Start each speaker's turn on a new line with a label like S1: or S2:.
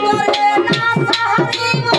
S1: করে না সাহারি